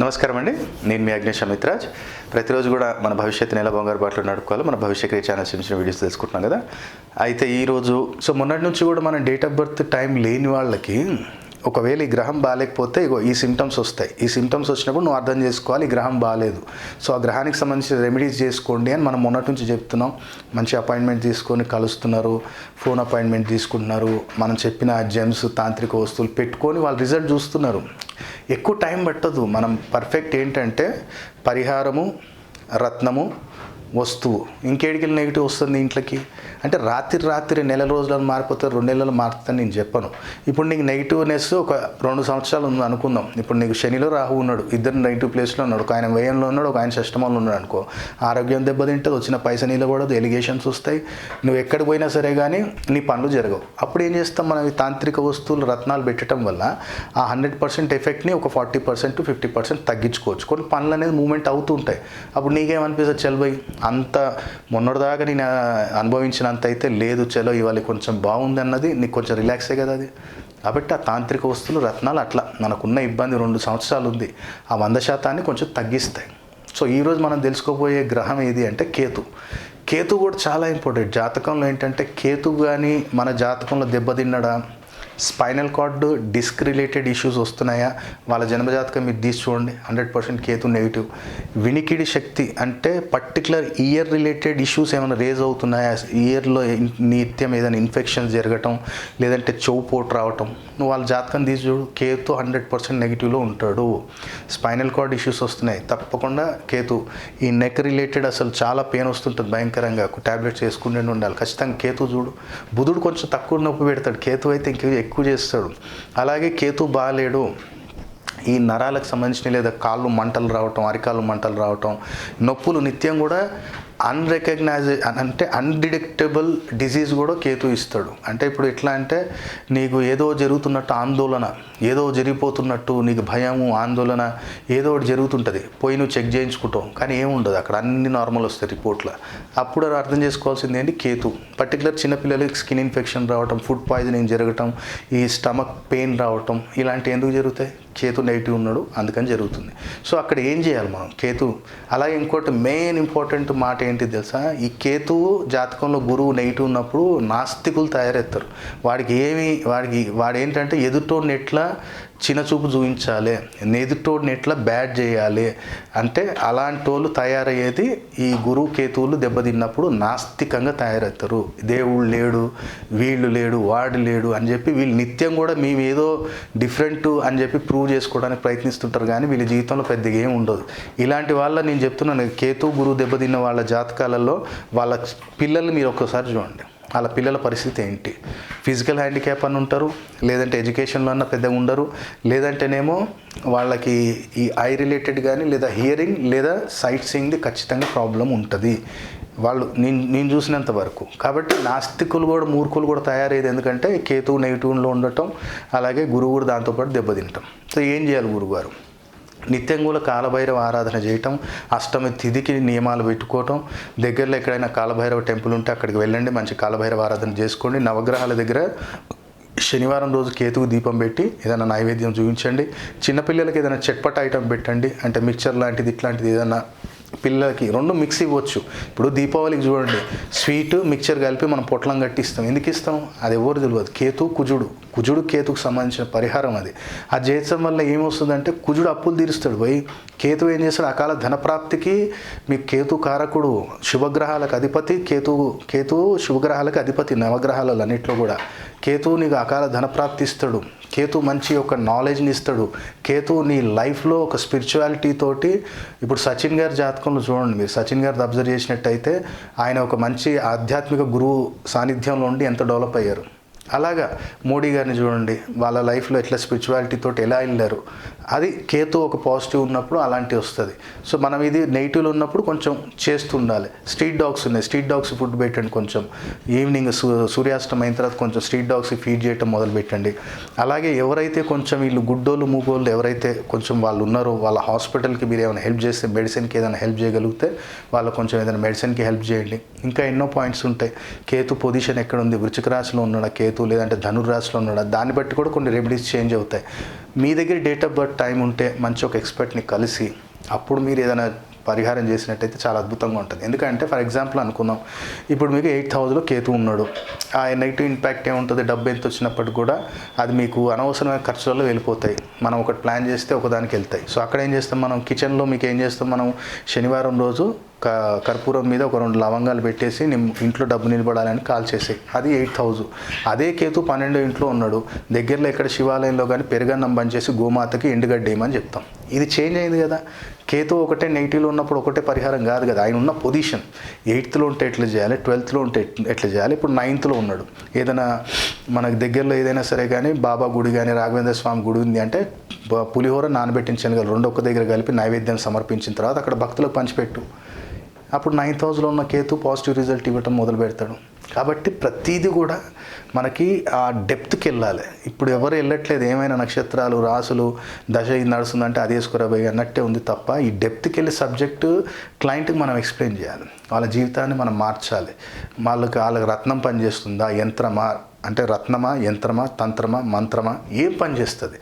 నమస్కారం అండి. నేను మీ అగ్నేష్ అమిత్రాజ్. ప్రతిరోజు కూడా మన భవిష్యత్తు నెల బంగారు బాటలు నడుపుకోవాలి. మన భవిష్య క్రియ ఛానల్స్ చిన్న వీడియోస్ తెలుసుకుంటున్నాం కదా. అయితే ఈరోజు సో మొన్నటి నుంచి కూడా మన డేట్ ఆఫ్ బర్త్ టైం లేని వాళ్ళకి ఒకవేళ ఈ గ్రహం బాగాలేకపోతే ఇగో ఈ సిమ్టమ్స్ వస్తాయి. ఈ సిమ్టమ్స్ వచ్చినప్పుడు నువ్వు అర్థం చేసుకోవాలి ఈ గ్రహం బాగాలేదు. సో ఆ గ్రహానికి సంబంధించిన రెమెడీస్ చేసుకోండి అని మనం మొన్నటి నుంచి చెప్తున్నాం. మంచి అపాయింట్మెంట్ తీసుకొని కలుస్తున్నారు. ఫోన్ అపాయింట్మెంట్ తీసుకుంటున్నారు. మనం చెప్పిన జెమ్స్ తాంత్రిక వస్తువులు పెట్టుకొని వాళ్ళు రిజల్ట్ చూస్తున్నారు. ఎక్కువ టైం పట్టదు. మనం పర్ఫెక్ట్ ఏంటంటే పరిహారము రత్నము వస్తువు. ఇంకేడికి నెగిటివ్ వస్తుంది ఇంట్లోకి? అంటే రాత్రి రాత్రి నెల రోజులను మారిపోతే రెండు నెలలు మారుతుందని నేను చెప్పను. ఇప్పుడు నీకు నెగిటివ్నెస్ ఒక రెండు సంవత్సరాలు ఉంది అనుకుందాం. ఇప్పుడు నీకు శనిలో రాహు ఉన్నాడు. ఇద్దరు నెగిటివ్ ప్లేస్లో ఉన్నాడు. ఒక ఆయన వ్యయంలో ఉన్నాడు ఒక ఆయన సిస్టమంలో ఉన్నాడు అనుకో. ఆరోగ్యం దెబ్బతింటుంది వచ్చిన పైస నిలబడదు ఎలిగేషన్స్ వస్తాయి. నువ్వు ఎక్కడికి పోయినా సరే కానీ నీ పనులు జరగవు. అప్పుడు ఏం చేస్తాం మనం ఈ తాంత్రిక వస్తువులు రత్నాలు పెట్టడం వల్ల ఆ హండ్రెడ్ పర్సెంట్ ఎఫెక్ట్ని ఒక forty percent to fifty percent తగ్గించుకోవచ్చు. కొన్ని పనులు అనేది మూమెంట్ అవుతూ ఉంటాయి. అప్పుడు నీకేమనిపిస్తుంది చల్బై అంత మొన్నటిదాకా నేను అనుభవించినంత అయితే లేదు చలో ఇవాళ కొంచెం బాగుంది అన్నది నీకు కొంచెం రిలాక్సే కదా అది. కాబట్టి ఆ తాంత్రిక వస్తువులు రత్నాలు అట్లా మనకున్న ఇబ్బంది రెండు సంవత్సరాలు ఉంది. ఆ వంద శాతాన్ని కొంచెం తగ్గిస్తాయి. సో ఈరోజు మనం తెలుసుకోబోయే గ్రహం ఏది అంటే కేతు. కేతు కూడా చాలా ఇంపార్టెంట్ జాతకంలో ఏంటంటే కేతు కానీ మన జాతకంలో దెబ్బతిన్నడా spinal cord disc related issues వస్తున్నాయా? వాళ్ళ జన్మజాతకం మీరు తీసి చూడండి. Hundred percent Ketu negative. వినికిడి శక్తి అంటే పర్టికులర్ ఇయర్ రిలేటెడ్ ఇష్యూస్ ఏమైనా రేజ్ అవుతున్నాయా? ఇయర్లో నిత్యం ఏదైనా ఇన్ఫెక్షన్స్ జరగటం లేదంటే చెవు పోటు రావటం. నువ్వు వాళ్ళ జాతకం తీసి చూడు. కేతు హండ్రెడ్ పర్సెంట్ నెగిటివ్లో ఉంటాడు. స్పైనల్ కార్డ్ ఇష్యూస్ వస్తున్నాయి. తప్పకుండా కేతు ఈ నెక్ రిలేటెడ్ అసలు చాలా పెయిన్ వస్తుంటుంది భయంకరంగా. టాబ్లెట్స్ వేసుకుంటూనే ఉండాలి. ఖచ్చితంగా కేతు చూడు. బుధుడు కొంచెం తక్కువ నొప్పి పెడతాడు. కేతు అయితే ఇంకే ఎక్కువ చేస్తాడు. అలాగే కేతు బాగాలేడు ఈ నరాలకు సంబంధించిన లేదా కాళ్ళు మంటలు రావటం అరికాళ్ళు మంటలు రావటం నొప్పులు నిత్యం కూడా అన్రికగ్నైజ్ అంటే అన్డిడెక్టబుల్ డిసీజ్ కూడా కేతు ఇస్తాడు. అంటే ఇప్పుడు ఎట్లా అంటే నీకు ఏదో జరుగుతున్నట్టు ఆందోళన ఏదో జరిగిపోతున్నట్టు నీకు భయము ఆందోళన ఏదో ఒకటి జరుగుతుంటుంది. పోయి నువ్వు చెక్ చేయించుకుంటావు. కానీ ఏముండదు అక్కడ అన్ని నార్మల్ వస్తాయి రిపోర్ట్లో. అప్పుడు అర్థం చేసుకోవాల్సింది ఏంటి? కేతు. పర్టికులర్ చిన్నపిల్లలకి స్కిన్ ఇన్ఫెక్షన్ రావటం ఫుడ్ పాయిజనింగ్ జరగటం ఈ స్టమక్ పెయిన్ రావటం ఇలాంటివి ఎందుకు జరుగుతాయి? కేతు నెగిటివ్ ఉన్నాడు అందుకని జరుగుతుంది. సో అక్కడ ఏం చేయాలి మనం? కేతు అలాగే ఇంకోటి మెయిన్ ఇంపార్టెంట్ మాట ఏంటి తెలుసా? ఈ కేతు జాతకంలో గురువు నెగిటివ్ ఉన్నప్పుడు నాస్తికులు తయారవుతారు. వాడికి ఏమి వాడికి వాడు ఏంటంటే ఎదుటోడిని ఎట్లా చిన్న చూపు చూపించాలి ఎదుటోడిని ఎట్లా బ్యాడ్ చేయాలి. అంటే అలాంటి వాళ్ళు తయారయ్యేది ఈ గురువు కేతువులు దెబ్బతిన్నప్పుడు నాస్తికంగా తయారవుతారు. దేవుడు లేడు వీళ్ళు లేడు వాడు లేడు అని చెప్పి వీళ్ళు నిత్యం కూడా మేము ఏదో డిఫరెంట్ అని చెప్పి ప్రూవ్ చేసుకోవడానికి ప్రయత్నిస్తుంటారు కానీ వీళ్ళ జీవితంలో పెద్దగా ఏం ఉండదు. ఇలాంటి వాళ్ళ నేను చెప్తున్నాను కేతు గురువు దెబ్బతిన్న వాళ్ళ జాతకాలలో వాళ్ళ పిల్లల్ని మీరు ఒక్కసారి చూడండి. వాళ్ళ పిల్లల పరిస్థితి ఏంటి? ఫిజికల్ హ్యాండిక్యాప్ అని ఉంటారు లేదంటే ఎడ్యుకేషన్లో అన్న పెద్దగా ఉండరు లేదంటేనేమో వాళ్ళకి ఈ ఐ రిలేటెడ్ కానీ లేదా హియరింగ్ లేదా సైట్ సీయింగ్ది ఖచ్చితంగా ప్రాబ్లం ఉంటుంది. వాళ్ళు నేను నేను చూసినంత వరకు. కాబట్టి నాస్తికులు కూడా మూర్ఖులు కూడా తయారయ్యేది ఎందుకంటే కేతువు నెగిటివ్లో ఉండటం అలాగే గురువు కూడా దాంతోపాటు దెబ్బతింటాం సో ఏం చేయాలి గురువుగారు నిత్యం కూడా కాలభైరవ ఆరాధన చేయటం అష్టమి తిథికి నియమాలు పెట్టుకోవటం దగ్గరలో ఎక్కడైనా కాలభైరవ టెంపుల్ ఉంటే అక్కడికి వెళ్ళండి మంచి కాలభైరవ ఆరాధన చేసుకోండి. నవగ్రహాల దగ్గర శనివారం రోజు కేతువు దీపం పెట్టి ఏదైనా నైవేద్యం చూపించండి. చిన్నపిల్లలకి ఏదైనా చట్పట ఐటెం పెట్టండి. అంటే మిక్చర్ లాంటిది ఇట్లాంటిది ఏదైనా పిల్లలకి రెండు మిక్స్ ఇవ్వచ్చు. ఇప్పుడు దీపావళికి చూడండి స్వీట్ మిక్చర్ కలిపి మనం పొట్లం కట్టిస్తాం. ఎందుకు ఇస్తాం? అది ఎవరు తెలియదు. కేతు కుజుడు. కుజుడు కేతుకు సంబంధించిన పరిహారం అది. అది చేయడం వల్ల ఏమొస్తుందంటే కుజుడు అప్పులు తీరుస్తాడు. పోయి కేతు ఏం చేస్తాడు? అకాల ధనప్రాప్తికి మీ కేతు కారకుడు శుభగ్రహాలకు అధిపతి కేతు కేతు శుభగ్రహాలకు అధిపతి నవగ్రహాలలో అన్నింటిలో కూడా. కేతువు నీకు అకాల ధనప్రాప్తి ఇస్తాడు కేతు మంచి ఒక నాలెడ్జ్ని ఇస్తాడు. కేతు నీ లైఫ్లో ఒక స్పిరిచువాలిటీ తోటి ఇప్పుడు సచిన్ గారి జాతకంలో చూడండి మీరు. సచిన్ గారిది అబ్జర్వ్ చేసినట్టయితే ఆయన ఒక మంచి ఆధ్యాత్మిక గురువు సాన్నిధ్యంలో ఉండి ఎంత డెవలప్ అయ్యారు? అలాగా మోడీ గారిని చూడండి వాళ్ళ లైఫ్లో ఎట్లా స్పిరిచువాలిటీ తోటి ఎలా వెళ్ళారు అది కేతు ఒక పాజిటివ్ ఉన్నప్పుడు అలాంటివి వస్తుంది. సో మనం ఇది నెగిటివ్లో ఉన్నప్పుడు కొంచెం చేస్తుండాలి స్ట్రీట్ డాగ్స్ ఉన్నాయి స్ట్రీట్ డాగ్స్ ఫుడ్ పెట్టండి కొంచెం. ఈవినింగ్ సూ సూర్యాస్తం అయిన తర్వాత కొంచెం స్ట్రీట్ డాగ్స్కి ఫీడ్ చేయటం మొదలు పెట్టండి. అలాగే ఎవరైతే కొంచెం వీళ్ళు గుడ్డోళ్ళు మూగోళ్ళు ఎవరైతే కొంచెం వాళ్ళు ఉన్నారో వాళ్ళ హాస్పిటల్కి మీరు ఏమైనా హెల్ప్ చేస్తే మెడిసిన్కి ఏదైనా హెల్ప్ చేయగలిగితే వాళ్ళు కొంచెం ఏదైనా మెడిసిన్కి హెల్ప్ చేయండి. ఇంకా ఎన్నో పాయింట్స్ ఉంటాయి. కేతు పొజిషన్ ఎక్కడ ఉంది? వృచ్చిక రాశిలో ఉన్నాడు? కేతు కేతు లేదంటే ధనుర్రాశిలో ఉన్నాడా? దాన్ని బట్టి కూడా కొన్ని రెమెడీస్ చేంజ్ అవుతాయి. మీ దగ్గర డేట్ ఆఫ్ బర్త్ టైం ఉంటే మంచి ఒక ఎక్స్పర్ట్ని కలిసి అప్పుడు మీరు ఏదైనా పరిహారం చేసినట్టయితే చాలా అద్భుతంగా ఉంటుంది. ఎందుకంటే ఫర్ ఎగ్జాంపుల్ అనుకుందాం ఇప్పుడు మీకు ఎయిట్ థౌజండ్లో కేతు ఉన్నాడు. ఆ నెగిటివ్ ఇంపాక్ట్ ఏముంటుంది? డబ్బు ఎంత వచ్చినప్పటికి కూడా అది మీకు అనవసరమైన ఖర్చులలో వెళ్ళిపోతాయి. మనం ఒకటి ప్లాన్ చేస్తే ఒకదానికి వెళ్తాయి. సో అక్కడ ఏం చేస్తాం మనం? కిచెన్లో మీకు ఏం చేస్తాం మనం? శనివారం రోజు క కర్పూరం మీద ఒక రెండు లవంగాలు పెట్టేసి నిమ్ ఇంట్లో డబ్బు నిలబడాలని కాల్ చేసాయి. అది ఎయిట్ థౌజండ్ అదే కేతు పన్నెండో ఇంట్లో ఉన్నాడు. దగ్గరలో ఎక్కడ శివాలయంలో కానీ పెరుగన్నం చేసి గోమాతకి ఎండుగడ్డ వేయమని చెప్తాం. ఇది చేంజ్ అయింది కదా. కేతు ఒకటే నెగిటివ్లో ఉన్నప్పుడు ఒకటే పరిహారం కాదు కదా. ఆయన ఉన్న పొజిషన్ ఎయిత్లో ఉంటే ఎట్లా చేయాలి? ట్వెల్త్లో ఉంటే ఎట్లా చేయాలి? ఇప్పుడు నైన్త్లో ఉన్నాడు. ఏదైనా మనకు దగ్గరలో ఏదైనా సరే కానీ బాబా గుడి కానీ రాఘవేంద్ర స్వామి గుడి ఉంది అంటే పులిహోర నానబెట్టించాను కదా. రెండు ఒక్క దగ్గర కలిపి నైవేద్యం సమర్పించిన తర్వాత అక్కడ భక్తులకు పంచిపెట్టు. అప్పుడు నైన్ థౌజండ్లో ఉన్న కేతు పాజిటివ్ రిజల్ట్ ఇవ్వటం మొదలు పెడతాడు కాబట్టి ప్రతిదీ కూడా మనకి ఆ డెప్త్కి వెళ్ళాలి. ఇప్పుడు ఎవరు వెళ్ళట్లేదు ఏమైనా నక్షత్రాలు రాసులు దశ ఇది నడుస్తుందంటే అది వేసుకోరాబోయి అన్నట్టే ఉంది తప్ప ఈ డెప్త్కి వెళ్ళే సబ్జెక్టు క్లయింట్కి మనం ఎక్స్ప్లెయిన్ చేయాలి. వాళ్ళ జీవితాన్ని మనం మార్చాలి. వాళ్ళకి వాళ్ళకి రత్నం పనిచేస్తుందా యంత్రమా? అంటే రత్నమా యంత్రమా తంత్రమా మంత్రమా? ఏం పనిచేస్తుంది?